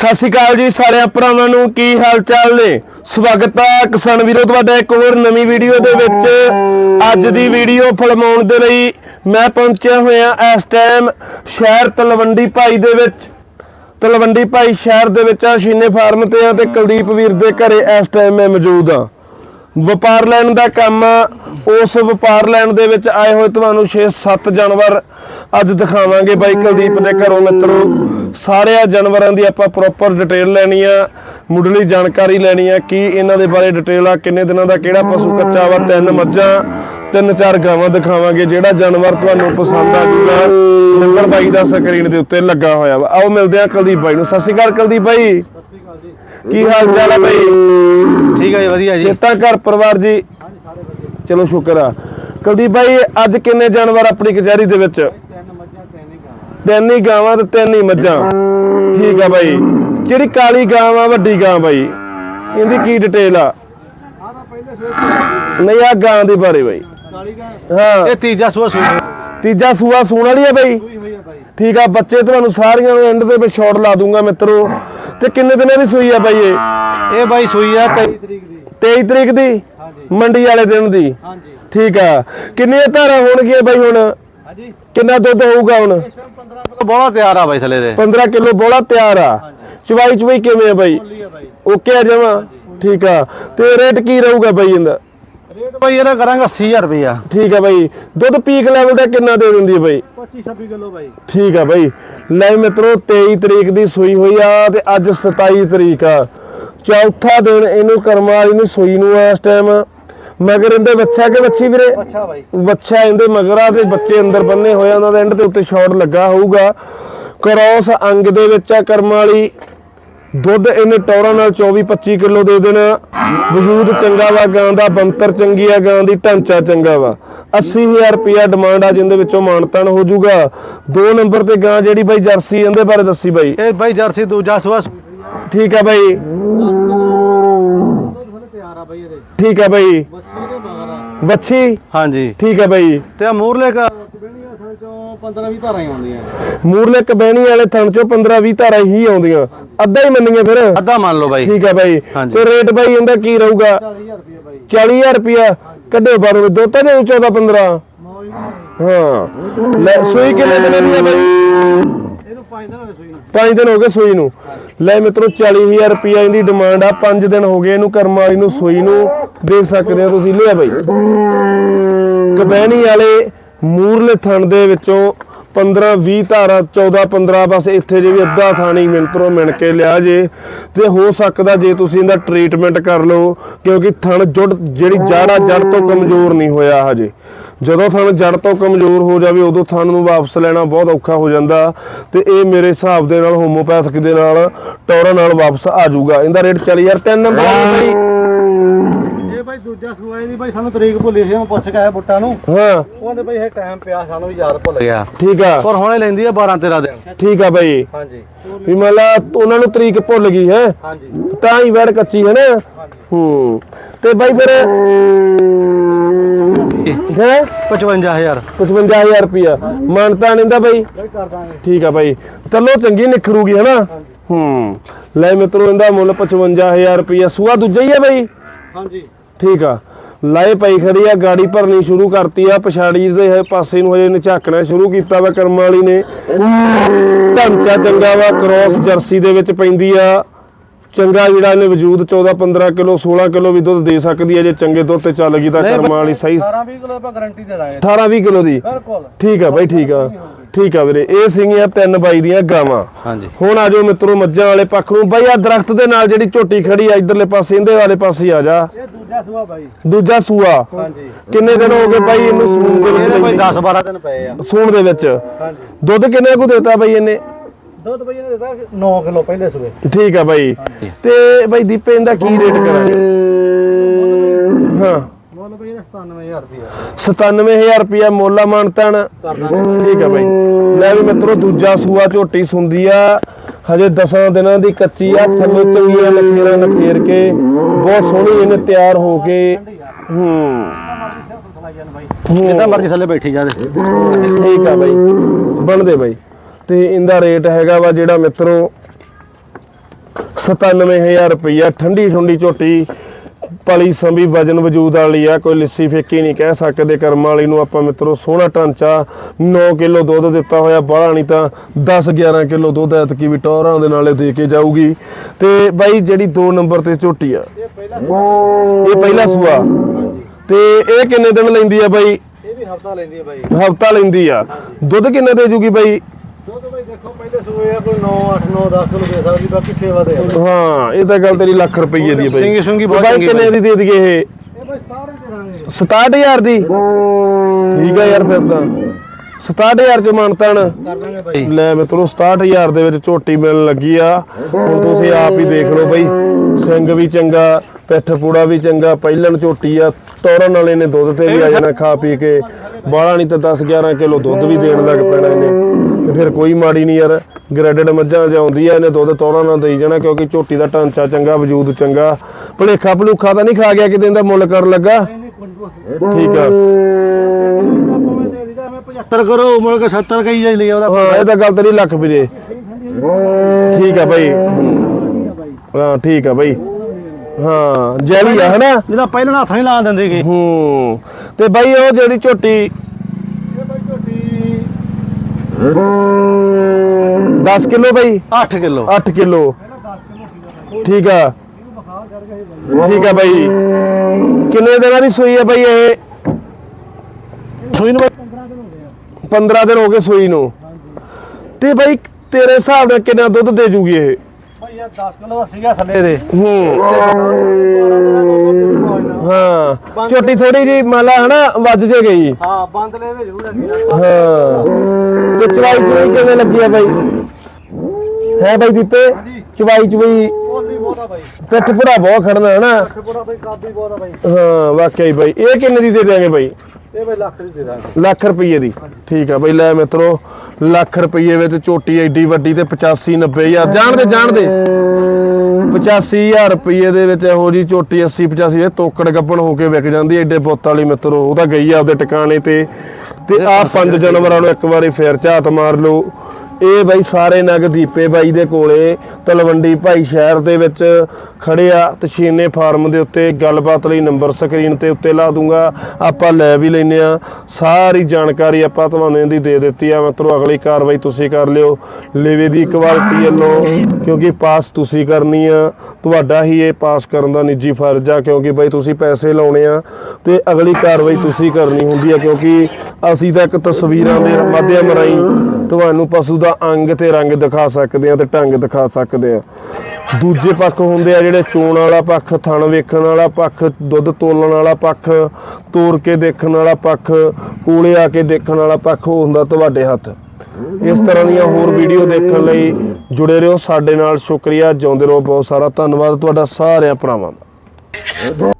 ਸਤਿ ਸ਼੍ਰੀ ਅਕਾਲ ਜੀ ਸਾਰਿਆਂ ਭਰਾਵਾਂ ਨੂੰ, ਕੀ ਹਾਲ ਚਾਲ ਨੇ? ਸਵਾਗਤ ਹੈ ਕਿਸਾਨ ਵੀਰੋ ਤੁਹਾਡਾ ਇੱਕ ਹੋਰ ਨਵੀਂ ਵੀਡੀਓ ਦੇ ਵਿੱਚ। ਅੱਜ ਦੀ ਵੀਡੀਓ ਫਿਲਮਾਉਣ ਦੇ ਲਈ ਮੈਂ ਪਹੁੰਚਿਆ ਹੋਇਆ ਇਸ ਟਾਈਮ ਸ਼ਹਿਰ ਤਲਵੰਡੀ ਭਾਈ ਦੇ ਵਿੱਚ। ਤਲਵੰਡੀ ਭਾਈ ਸ਼ਹਿਰ ਦੇ ਵਿੱਚ ਆ, ਸ਼ੀਨੇ ਫਾਰਮ ਤੇ ਆ ਤੇ ਕੁਲਦੀਪ ਵੀਰ ਦੇ ਘਰੇ ਇਸ ਟਾਈਮ ਮੈਂ ਮੌਜੂਦ ਆ। ਵਪਾਰ ਲੈਣ ਦਾ ਕੰਮ ਆ। ਉਸ ਵਪਾਰ ਲੈਣ ਦੇ ਵਿੱਚ ਆਏ ਹੋਏ ਤੁਹਾਨੂੰ 6-7 ਜਾਨਵਰ ਅੱਜ ਦਿਖਾਵਾਂਗੇ ਬਾਈ ਕੁਲਦੀਪ ਦੇ ਘਰੋਂ ਮਿੱਤਰੋ। ਸਾਰਿਆਂ ਜਾਨਵਰਾਂ ਦੀ ਆਪਾਂ ਪ੍ਰੋਪਰ ਡਿਟੇਲ ਲੈਣੀ ਆ। ਮੁੱਢਲੀ ਜਾਣਕਾਰੀ ਲੈਣੀ ਆ ਕੀ ਇਹਨਾਂ ਦੇ ਬਾਰੇ ਡਿਟੇਲ ਆ, ਕਿੰਨੇ ਦਿਨਾਂ ਦਾ ਕਿਹੜਾ ਪਸ਼ੂ ਕੱਚਾ ਵਾ, ਤਿੰਨ ਮੱਝਾਂ ਤਿੰਨ ਚਾਰ ਗਾਵਾਂ ਦਿਖਾਵਾਂਗੇ। ਜਿਹੜਾ ਜਾਨਵਰ ਤੁਹਾਨੂੰ ਪਸੰਦ ਆ ਜੂਗਾ, ਨੰਬਰ ਬਾਈ ਦਾ ਸਕਰੀਨ ਦੇ ਉੱਤੇ ਲੱਗਾ ਹੋਇਆ ਵਾ। ਆਓ ਮਿਲਦੇ ਆ ਕੁਲਦੀਪ ਬਾਈ ਨੂੰ। ਸਤਿ ਸ਼੍ਰੀ ਅਕਾਲ ਕੁਲਦੀਪ ਬਾਈ। ਕੀ ਹਾਲ ਚਾਲ ਆ ਬਾਈ ਠੀਕ ਹੈ ਜੀ ਵਧੀਆ ਜੀ। ਸੇਤਾ ਘਰ ਪਰਿਵਾਰ ਜੀ। ਚਲੋ ਸ਼ੁਕਰ ਆ। ਕੁਲਦੀਪ ਭਾਈ ਅੱਜ ਕਿੰਨੇ ਜਾਨਵਰ ਆਪਣੀ ਕਚਹਿਰੀ ਦੇ ਵਿੱਚ? ਤਿੰਨ ਹੀ ਗਾਵਾਂ ਤੇ ਤਿੰਨ ਹੀ ਮੱਝਾਂ। ਠੀਕ ਆ ਬਾਈ ਜਿਹੜੀ ਕਾਲੀ ਗਾਂ ਆ ਵੱਡੀ ਗਾਂ ਬਾਈ ਇਹਦੀ ਕੀ ਡਿਟੇਲ ਆ? ਨਹੀਂ ਆ ਗਾਂ ਦੇ ਬਾਰੇ ਬਾਈ ਹਾਂ। ਇਹ ਤੀਜਾ ਸੂਆ ਸੂਆ ਤੀਜਾ ਸੂਆ ਸੂਣ ਵਾਲੀ ਆ ਬਾਈ ਠੀਕ ਆ ਬੱਚੇ ਤੁਹਾਨੂੰ ਸਾਰੀਆਂ ਨੂੰ ਐਂਡ ਦੇ ਵਿੱਚ ਸ਼ਾਟ ਲਾ ਦੂੰਗਾ ਮਿੱਤਰੋ। ਤੇ ਕਿੰਨੇ ਦਿਨਾਂ ਦੀ ਸੂਈ ਆ ਬਾਈ ਇਹ? ਇਹ ਬਾਈ ਸੂਈ ਆ 23 ਤਰੀਕ ਦੀ। 23 ਤਰੀਕ ਦੀ? ਮੰਡੀ ਵਾਲੇ ਦਿਨ ਦੀ? ਹਾਂਜੀ। ਠੀਕ ਆ। ਕਿੰਨੀਆਂ ਧਾਰਾਂ ਹੋਣਗੀਆਂ ਬਾਈ ਹੁਣ? ਹਾਂਜੀ। ਕਿੰਨਾ ਦੁੱਧ ਹੋਊਗਾ ਹੁਣ? 15 ਕਿਲੋ ਬਹੁਤ ਤਿਆਰ ਆ ਬਾਈ ਥਲੇ ਦੇ। 15 ਕਿਲੋ ਬੋਲਾ ਤਿਆਰ ਆ। ਚਵਾਈ ਚਵਾਈ ਕਿਵੇਂ ਆ ਬਾਈ? ਓਕੇ ਆ ਜਮਾ? ਠੀਕ ਆ। ਤੇ ਰੇਟ ਕੀ ਰਹੂਗਾ ਬਾਈ ਇਹਦਾ? ਰੇਟ ਬਾਈ ਇਹਦਾ ਕਰਾਂਗਾ 80000 ਰੁਪਇਆ ਠੀਕ ਆ ਬਾਈ। ਦੁੱਧ ਪੀਕ ਲੈਵਲ ਦਾ ਕਿੰਨਾ ਦੇ ਦਿੰਦੀ ਹੈ ਬਾਈ? 25 26 ਕਿਲੋ ਬਾਈ। ਠੀਕ ਆ ਬਾਈ। ਲੈ ਮਿੱਤਰੋ 23 ਤਰੀਕ ਦੀ ਸੂਈ ਹੋਈ ਆ ਤੇ ਅੱਜ 27 ਤਰੀਕ ਆ। ਚੌਥਾ ਦਿਨ ਇਹਨੂੰ ਕਰਮ ਵਾਲੀ ਨੂੰ ਸੂਈ ਨੂੰ ਆ ਇਸ ਟਾਈਮ ਮਗਰ ਇਹਦੇ ਬੱਚਾ ਕਿ ਬੱਚੀ ਵੀਰੇ? ਅੱਛਾ ਬਾਈ। ਬੱਚਾ ਇਹਦੇ ਮਗਰਾ ਤੇ ਬੱਚੇ ਅੰਦਰ ਬੰਨੇ ਹੋਏ ਉਹਨਾਂ ਦੇ ਐਂਡ ਦੇ ਉੱਤੇ ਸ਼ਾਟ ਲੱਗਾ ਹੋਊਗਾ। ਕ੍ਰੋਸ ਅੰਗ ਦੇ ਵਿੱਚ ਆ ਕਰਮ ਵਾਲੀ। ਦੁੱਧ ਇਹਨੇ ਟੌਰਾਂ ਨਾਲ 24 25 ਕਿਲੋ ਦੇ ਦੇਣਾ। ਵਜੂਦ ਚੰਗਾ ਵਾ ਗਾਂ ਦਾ ਬੰਤਰ ਚੰਗੀ ਆ ਗਾਂ ਦੀ ਢਾਂਚਾ ਚੰਗਾ ਵਾ। 80000 ਰੁਪਿਆ ਡਿਮਾਂਡ ਆ ਜਿੰਦੇ ਵਿੱਚੋਂ ਮਾਨਤਾਨ ਹੋ ਜਾਊਗਾ। ਦੋ ਨੰਬਰ ਤੇ ਗਾਂ ਜਿਹੜੀ ਬਾਈ ਜਰਸੀ ਇਹਦੇ ਬਾਰੇ ਦੱਸੀ ਬਾਈ। ਇਹ ਬਾਈ ਜਰਸੀ ਦੂਜਾ ਸੂਆ ਠੀਕ ਆ ਬਾਈ। ਠੀਕ ਆ ਬਾਈ। ਵੱਛੀ? ਹਾਂਜੀ। ਠੀਕ ਆ ਬਾਈ। ਤੇ ਆ ਮੂਰਲੇ ਕਾ ਬੇਣੀਆਂ ਥਾਂ ਚੋਂ 15 20 ਧਾਰਾਂ ਹੀ ਆਉਂਦੀਆਂ। ਮੂਰਲੇ ਕਬੈਣੀ ਵਾਲੇ ਥਣ ਚੋਂ 15 20 ਧਾਰਾਂ ਹੀ ਆਉਂਦੀਆਂ। ਅੱਧਾ ਹੀ ਮੰਨੀਆਂ ਫਿਰ। ਅੱਧਾ ਮੰਨ ਲਓ ਬਾਈ। ਠੀਕ ਆ ਬਾਈ। ਤੇ ਰੇਟ ਬਾਈ ਇਹਦਾ ਕੀ ਰਹੂਗਾ? 40000 ਰੁਪਇਆ ਬਾਈ। 40000 ਰੁਪਿਆ ਕੱਢੋ ਬਾਰੋ ਦੋ ਤਾਂ ਦੇ 14 15 ਮੌਜ ਹਾਂ। ਲੈ ਸੂਈ ਕਿੰਨੇ ਦਿਨਾਂ ਦੀ ਬਾਈ? ਇਹਨੂੰ 5 ਦਿਨ ਹੋਏ ਸੂਈ 5 ਦਿਨ ਹੋ ਗਏ ਸੂਈ ਨੂੰ। ਲੈ ਮਿੱਤਰੋ 40000 ਰੁਪਿਆ ਇਹਦੀ ਡਿਮਾਂਡ ਆ। 5 ਦਿਨ ਹੋ ਗਏ ਇਹਨੂੰ ਕਰਮ ਵਾਲੀ ਨੂੰ, ਸੂਈ ਨੂੰ। ਦੇਖ ਸਕਦੇ ਹੋ ਤੁਸੀਂ, ਲਿਆ ਬਾਈ। ਕਬੈਣੀ ਵਾਲੇ ਮੂਰਲੇ ਥਣ ਦੇ ਵਿੱਚੋਂ 15 20 ਧਾਰਾ 14 15 ਬਸ ਇੱਥੇ ਜੇ ਵੀ ਅੱਧਾ ਥਾਣੀ ਮਿੰਤਰੋ, ਮਿਣ ਕੇ ਲਿਆ ਜੇ। ਤੇ ਹੋ ਸਕਦਾ ਜੇ ਤੁਸੀਂ ਇਹਦਾ ਟ੍ਰੀਟਮੈਂਟ ਕਰ ਲਓ, ਕਿਉਂਕਿ ਥਣ ਜੁੜ ਜਿਹੜੀ ਜੜ ਆ ਜੜ ਤੋਂ ਕਮਜ਼ੋਰ ਨਹੀਂ ਹੋਇਆ ਹਜੇ। ਜਦੋਂ ਥਣ ਜੜ ਤੋਂ ਕਮਜ਼ੋਰ ਹੋ ਜਾਵੇ ਉਦੋਂ ਥਣ ਨੂੰ ਵਾਪਸ ਲੈਣਾ ਬਹੁਤ ਔਖਾ ਹੋ ਜਾਂਦਾ ਤੇ ਇਹ ਮੇਰੇ ਹਿਸਾਬ ਦੇ ਨਾਲ ਹੋਮੋਪੈਥਿਕ ਦੇ ਨਾਲ ਟੌਰਾ ਨਾਲ ਵਾਪਸ ਆ ਜਾਊਗਾ। ਇਹਦਾ ਰੇਟ ਚੱਲ ਯਾਰ ਤਿੰਨ ਨੰਬਰ ਆ ਬਾਈ। ਇਹ ਬਾਈ ਦੂਜਾ ਸੂਆ ਇਹਦੀ ਬਾਈ ਸਾਨੂੰ ਤਰੀਕ ਭੁੱਲੀ ਸੀ ਮੈਂ ਪੁੱਛ ਕੇ ਆਇਆ ਬੁੱਟਾਂ ਨੂੰ। ਹਾਂ। ਉਹਦੇ ਬਾਈ ਇਹ ਟਾਈਮ ਪਿਆ ਸਾਨੂੰ ਵੀ ਯਾਦ ਭੁੱਲ ਗਿਆ। ਠੀਕ ਆ। ਪਰ ਹੁਣੇ ਲੈਂਦੀ ਆ 12 13 ਦਿਨ। ਠੀਕ ਆ ਬਾਈ। ਹਾਂਜੀ। ਵੀ ਮੰਨ ਲਾ ਉਹਨਾਂ ਨੂੰ ਤਰੀਕ ਭੁੱਲ ਗਈ ਹੈ? ਹਾਂਜੀ। ਤਾਂ ਹੀ ਵੜ ਕੱਚੀ ਹੈ ਨਾ। ਹੂੰ। ਤੇ ਬਾਈ ਫਿਰ ਹੈ 55000 55000 ਰੁਪਿਆ ਮਾਨਤਾ ਨਹੀਂ ਦਾ ਬਾਈ ਬਾਈ ਕਰ ਦਾਂਗੇ ਠੀਕ ਆ ਬਾਈ। ਚਲੋ ਚੰਗੀ ਨਿਖਰੂਗੀ ਹੈ ਨਾ ਹੂੰ। ਲੈ ਮਿੱਤਰੋ ਇਹਦਾ ਮੁੱਲ 55000 ਰੁਪਿਆ ਸੂਆ ਦੂਜਾ ਹੀ ਆ ਬਾਈ? ਹਾਂਜੀ। ਠੀਕ ਆ। ਲਾਏ ਪਈ ਖੜੀ ਆ ਗਾੜੀ ਭਰਨੀ ਸ਼ੁਰੂ ਕਰਤੀ ਆ। ਪਛਾੜੀ ਦੇ ਪਾਸੇ ਨੂੰ ਹਜੇ ਨਝਾਕਣਾ ਸ਼ੁਰੂ ਕੀਤਾ ਵਾ ਕਰਮ ਵਾਲੀ ਨੇ। ਢਾਂਚਾ ਚੰਗਾ ਵਾ ਕ੍ਰੋਸ ਜਰਸੀ ਦੇ ਵਿੱਚ ਪੈਂਦੀ ਆ। ਚੰਗਾ ਜਿਹੜਾ ਇਹਨੇ ਵਜੂਦ 14 15 ਕਿਲੋ 16 ਕਿਲੋ ਵੀ ਦੁੱਧ ਦੇ ਸਕਦੀ ਹੈ ਜੇ ਚੰਗੇ ਦੁੱਧ ਤੇ ਚੱਲ ਗਈ ਤਾਂ ਕਰਮ ਵਾਲੀ ਸਹੀ 18 20 ਕਿਲੋ ਆਪਾਂ ਗਾਰੰਟੀ ਦੇ ਦਾਂਗੇ। 18 20 ਕਿਲੋ ਦੀ। ਬਿਲਕੁਲ। ਠੀਕ ਆ ਬਾਈ ਠੀਕ ਆ। ਠੀਕ ਆ ਵੀਰੇ ਇਹ ਸੀਗੀਆਂ ਤਿੰਨ ਬਾਈ ਦੀਆਂ ਗਾਵਾਂ। ਹਾਂਜੀ। ਹੁਣ ਆ ਜਾਓ ਮਿੱਤਰੋ ਮੱਝਾਂ ਵਾਲੇ ਪੱਖ ਨੂੰ। ਬਾਈ ਆ ਦਰਖਤ ਦੇ ਨਾਲ ਜਿਹੜੀ ਝੋਟੀ ਖੜੀ ਆ ਇਧਰਲੇ ਪਾਸੇ ਇਹਦੇ ਵਾਲੇ ਪਾਸੇ ਆ ਜਾ। ਇਹ ਦੂਜਾ ਸੂਆ ਬਾਈ। ਦੂਜਾ ਸੂਆ। ਹਾਂਜੀ। ਕਿੰਨੇ ਦਿਨ ਹੋ ਗਏ ਬਾਈ ਇਹਨੂੰ ਸੂਣ ਦੇ ਬਾਈ ਵਿੱਚ 10 12 ਦਿਨ ਪਏ ਆ। ਸੂਣ ਦੇ ਵਿੱਚ। ਹਾਂਜੀ। ਦੁੱਧ ਕਿੰਨੇ ਕੁ ਦਿੱਤਾ ਬਾਈ ਇਹਨੇ? ਦੁੱਧ ਬਾਈ ਇਹਨੇ ਦਿੱਤਾ 9 ਕਿਲੋ ਪਹਿਲੇ ਸੂਏ। ਠੀਕ ਆ ਬਾਈ। ਤੇ ਬਾਈ ਦੀਪੇ ਇਹਦਾ ਕੀ ਰੇਟ ਕਰਾਂਗੇ? ਹਾਂ। ਮੁੱਲ ਬਾਈ ਇਹਦਾ 97000 ਰੁਪਇਆ। 97000 ਰੁਪਿਆ ਮੋਲਾ ਮਾਨਤਨ। ਕਰ ਦਾਂਗੇ। ਠੀਕ ਆ ਬਾਈ। ਲੈ ਵੀ ਮਿੱਤਰੋ ਦੂਜਾ ਸੂਆ ਝੋਟੀ ਸੁੰਦੀ ਆ। ਹਜੇ 10 ਦਿਨਾਂ ਦੀ ਕੱਚੀ ਆ। ਥੱਲੇ ਚੰਗੀਆਂ ਨਖੇਰਾਂ ਨਖੇਰ ਕੇ। ਬਹੁਤ ਸੋਹਣੀ ਇਹਨੇ ਤਿਆਰ ਹੋ ਕੇ। ਹੂੰ। ਜਿੱਦਾਂ ਮਰਜ਼ੀ ਥੱਲੇ ਬੈਠੀ ਜਾ ਦੇ। ਠੀਕ ਆ ਬਾਈ। ਬਣਦੇ ਬਾਈ। ਤੇ ਇਹਦਾ ਰੇਟ ਹੈਗਾ ਵਾ ਜਿਹੜਾ ਮਿੱਤਰੋ 97000 ਰੁਪਈਆ। ਠੰਡੀ ਠੰਡੀ ਝੋਟੀ ਪਲੀ ਸੰਭੀ ਵਜਨ ਵਜੂਦ ਵਾਲੀ ਆ ਕੋਈ ਲਿੱਸੀ ਫੇਕੀ ਨਹੀਂ ਕਹਿ ਸਕਦੇ ਕਰਮ ਵਾਲੀ ਨੂੰ ਆਪਾਂ ਮਿੱਤਰੋ ਸੋਹਣਾ ਢਾਂਚਾ 9 ਕਿਲੋ ਦੁੱਧ ਦਿੱਤਾ ਹੋਇਆ ਬਾਹਲਾ ਨਹੀਂ ਤਾਂ 10 11 ਕਿਲੋ ਦੁੱਧ ਐਤਕੀ ਵੀ ਟੋਰਾਂ ਦੇ ਨਾਲੇ ਦੇ ਕੇ ਜਾਊਗੀ। ਤੇ ਬਾਈ ਜਿਹੜੀ 2 ਨੰਬਰ ਤੇ ਝੋਟੀ ਆ ਇਹ ਪਹਿਲਾਂ ਸੂਆ। ਤੇ ਇਹ ਕਿੰਨੇ ਦਿਨ ਲੈਂਦੀ ਆ ਬਾਈ? ਇਹ ਵੀ ਹਫਤਾ ਲੈਂਦੀ ਹੈ ਬਾਈ। ਹਫਤਾ ਲੈਂਦੀ ਆ। ਦੁੱਧ ਕਿੰਨਾ ਦੇ ਜੂਗੀ ਬਾਈ? ਦੇਖੋ ਪਹਿਲੇ ਸੂਏ ਆ ਕੋਈ 9 8 9 10 ਕਿਲੋ ਦੇ ਸਕਦੀ ਬਾਕੀ ਸੇਵਾ ਦੇ ਇਹ ਹਾਂ ਇਹ ਤਾਂ ਗੱਲ ਤੇਰੀ ਲੱਖ ਰੁਪਈਏ ਦੀ ਬਾਈ। ਸਿੰਗੀ ਸੁੰਗੀ ਬਹੁਤ ਬਾਈ ਚੰਗੀ ਕਿੰਨੇ ਦੀ ਦੇ ਦਈਏ ਇਹ? ਬਾਈ 67 ਦੇ ਦਾਂਗੇ। 67000 ਦੀ? ਠੀਕ ਆ ਯਾਰ ਫਿਰ ਤਾਂ। 67000 ਚ ਮਾਨਤਾਨ। ਕਰ ਦਾਂਗੇ ਬਾਈ। ਲੈ ਮਿੱਤਰੋ 67000 ਦੇ ਵਿੱਚ ਝੋਟੀ ਮਿਲਣ ਲੱਗੀ ਆ। ਹੁਣ ਤੁਸੀਂ ਆਪ ਹੀ ਦੇਖ ਲਓ ਬਈ। ਸਿੰਘ ਵੀ ਚੰਗਾ ਪਿੱਠ ਪੂੜਾ ਵੀ ਚੰਗਾ ਪਹਿਲਣ ਝੋਟੀ ਆ। ਟੋਰਨ ਵਾਲੇ ਨੇ ਦੁੱਧ ਤੇ ਵੀ ਆ ਜਾਣਾ ਖਾ ਪੀ ਕੇ। ਬਾਹਲਾ ਨਹੀਂ ਤਾਂ 10 11 ਕਿਲੋ ਦੁੱਧ ਵੀ ਦੇਣ ਲੱਗ ਪੈਣਾ ਇਹਨੇ। ਤੇ ਫਿਰ ਕੋਈ ਮਾੜੀ ਨਹੀਂ ਯਾਰ। ਗ੍ਰੈਡਡ ਮੱਝਾਂ ਜਾਂਦੀ ਆ ਇਹਨੇ ਦੁੱਧ ਟੋਰਾਂ ਨਾਲ ਦੇਈ ਜਾਣਾ ਕਿਉਂਕਿ ਝੋਟੀ ਦਾ ਢਾਂਚਾ ਚੰਗਾ ਵਜੂਦ ਚੰਗਾ। ਭਲੇਖਾ ਭਲੂਖਾ ਤਾਂ ਨਹੀਂ ਖਾ ਗਿਆ ਕਿਤੇ ਇਹਦਾ ਮੁੱਲ ਕਰਨ ਲੱਗਾ? ਠੀਕ ਆ। 75 ਕਰੋ ਮੁੜ ਕੇ 70 ਕਹੀ ਜਾਈ ਲਈ ਉਹਦਾ। ਹਾਂ ਇਹ ਤਾਂ ਗੱਲ ਤੇਰੀ ਲੱਖ ਵੀ ਦੇ ਠੀਕ ਆ ਬਾਈ। ਹਾਂ ਠੀਕ ਆ ਬਾਈ। ਹਾਂ ਜੈਲੀ ਆ ਹਨਾ? ਜਿਹਦਾ ਪਹਿਲਾਂ ਹੱਥ ਨਹੀਂ ਲਾ ਦਿੰਦੇਗੇ ਹੂੰ। ਤੇ ਬਾਈ ਉਹ ਜਿਹੜੀ ਝੋਟੀ 10 ਕਿਲੋ ਬਾਈ? 8 ਕਿਲੋ। 8 ਕਿਲੋ। ਠੀਕ ਆ। ਠੀਕ ਆ ਬਾਈ। ਕਿੰਨੇ ਦਿਨਾਂ ਦੀ ਸੂਈ ਆ ਬਾਈ ਇਹ? ਸੂਈ ਨੂੰ 15 ਦਿਨ ਹੋ ਗਏ ਸੂਈ ਨੂੰ। ਤੇ ਬਾਈ ਤੇਰੇ ਹਿਸਾਬ ਨਾਲ ਕਿੰਨਾ ਦੁੱਧ ਦੇ ਜੂਗੀ ਇਹ? ਬਾਈ ਯਾਰ 10 ਕਿਲੋ ਦਾ ਸੀਗਾ ਥੱਲੇ। ਦੇ ਹੂੰ। ਹਾਂ ਝੋਟੀ ਥੋੜੀ ਜੀ ਮੰਨ ਲਾ ਹਨਾ ਵੱਜ ਜੇ ਗਈ। ਹਾਂ ਬੰਦ ਲੈ ਵੇ ਜ਼ਰੂਰ ਲੱਗੀ ਹਾਂ। ਤੇ ਚਵਾਈ ਚਵਾਈ ਕਿਵੇਂ ਲੱਗੀ ਆ ਬਾਈ? ਹੈ ਬਾਈ ਦੀਪੇ? ਚਵਾਈ ਚਵਾਈ ਬੋਲੀ ਬਹੁਤਾ ਬਾਈ। ਪਿੱਠ ਪੂਰਾ ਬਹੁਤ ਖੜਨਾ ਹੈ ਨਾ ਪੂਰਾ ਬਾਈ ਕਾਬੀ ਬਹੁਤਾ ਬਾਈ। ਹਾਂ ਵਾਕਈ ਬਾਈ। ਇਹ ਕਿੰਨੇ ਦੀ ਦੇ ਦਿਆਂਗੇ ਬਾਈ? ਇਹ ਬਾਈ ਲੱਖ ਦੀ ਦੇ ਦਾਂਗੇ ਲੱਖ ਰੁਪਏ ਦੀ। ਠੀਕ ਆ ਬਾਈ ਲੈ ਮਿੱਤਰੋ ਲੱਖ ਰੁਪਏ ਵਿੱਚ ਝੋਟੀ ਐਡੀ ਵੱਡੀ ਤੇ 85 90000 ਜਾਣਦੇ ਜਾਣਦੇ। 85000 ਰੁਪਏ ਦੇ ਵਿੱਚ ਇਹੋ ਜੀ ਝੋਟੀ 80 85 ਇਹ ਤੋਕੜ ਗੱਬਣ ਹੋ ਕੇ ਵਿਕ ਜਾਂਦੀ ਐਡੇ ਪੁੱਤ ਵਾਲੀ ਮਿੱਤਰੋ। ਉਹ ਤਾਂ ਗਈ ਆ ਆਪਦੇ ਟਿਕਾਣੇ ਤੇ। ਤੇ ਆ ਪੰਜ ਜਾਨਵਰਾਂ ਨੂੰ ਇੱਕ ਵਾਰੀ ਫੇਰ ਝਾਤ ਮਾਰ ਲਓ। ਇਹ ਬਾਈ ਸਾਰੇ ਨਗ ਦੀਪੇ ਬਾਈ ਦੇ ਕੋਲੇ ਤਲਵੰਡੀ ਭਾਈ ਸ਼ਹਿਰ ਦੇ ਵਿੱਚ ਖੜੇ ਆ ਤਸ਼ੀਨੇ ਫਾਰਮ ਦੇ ਉੱਤੇ ਗੱਲਬਾਤ ਲਈ ਨੰਬਰ ਸਕਰੀਨ ਤੇ ਉੱਤੇ ਲਾ ਦੂੰਗਾ। ਆਪਾਂ ਲੈ ਵੀ ਲੈਨੇ ਆ। ਸਾਰੀ ਜਾਣਕਾਰੀ ਆਪਾਂ ਤੁਹਾਨੂੰ ਇਹਦੀ ਦੇ ਦਿੱਤੀ ਆ। ਮਿੱਤਰੋ, ਅਗਲੀ ਕਾਰਵਾਈ ਤੁਸੀਂ ਕਰ ਲਿਓ। ਲੇਵੇ ਦੀ ਇੱਕ ਕੁਆਲਿਟੀ ਵੱਲੋਂ ਕਿਉਂਕਿ ਪਾਸ ਤੁਸੀਂ ਕਰਨੀ ਆ। ਤੁਹਾਡਾ ਹੀ ਇਹ ਪਾਸ ਕਰਨ ਦਾ ਨਿੱਜੀ ਫਰਜ਼ ਆ, ਕਿਉਂਕਿ ਬਈ ਤੁਸੀਂ ਪੈਸੇ ਲਾਉਣੇ ਆ ਤੇ ਅਗਲੀ ਕਾਰਵਾਈ ਤੁਸੀਂ ਕਰਨੀ ਹੁੰਦੀ ਆ, ਕਿਉਂਕਿ ਅਸੀਂ ਤਾਂ ਇੱਕ ਤਸਵੀਰਾਂ ਦੇ ਮਾਧਿਅਮ ਰਾਹੀਂ ਤੁਹਾਨੂੰ ਪਸ਼ੂ ਦਾ ਅੰਗ ਤੇ ਰੰਗ ਦਿਖਾ ਸਕਦੇ ਆ ਤੇ ਢੰਗ ਦਿਖਾ ਸਕਦੇ ਆ। ਦੂਜੇ ਪੱਖ ਹੁੰਦੇ ਆ ਜਿਹੜੇ ਚੋਣ ਵਾਲਾ ਪੱਖ, ਥਣ ਵੇਖਣ ਵਾਲਾ ਪੱਖ, ਦੁੱਧ ਤੋਲਣ ਵਾਲਾ ਪੱਖ, ਤੋਰ ਕੇ ਦੇਖਣ ਵਾਲਾ ਪੱਖ, ਕੋਲੇ ਆ ਕੇ ਦੇਖਣ ਵਾਲਾ ਪੱਖ, ਉਹ ਹੁੰਦਾ ਤੁਹਾਡੇ ਹੱਥ। ਇਸ ਤਰ੍ਹਾਂ ਦੀਆਂ ਹੋਰ ਵੀਡੀਓ ਦੇਖਣ ਲਈ ਜੁੜੇ ਰਹੋ ਸਾਡੇ ਨਾਲ। ਸ਼ੁਕਰੀਆ, ਜਿਉਂਦੇ ਰਹੋ। ਬਹੁਤ ਸਾਰਾ ਧੰਨਵਾਦ ਤੁਹਾਡਾ ਸਾਰਿਆਂ ਭਰਾਵਾਂ ਦਾ।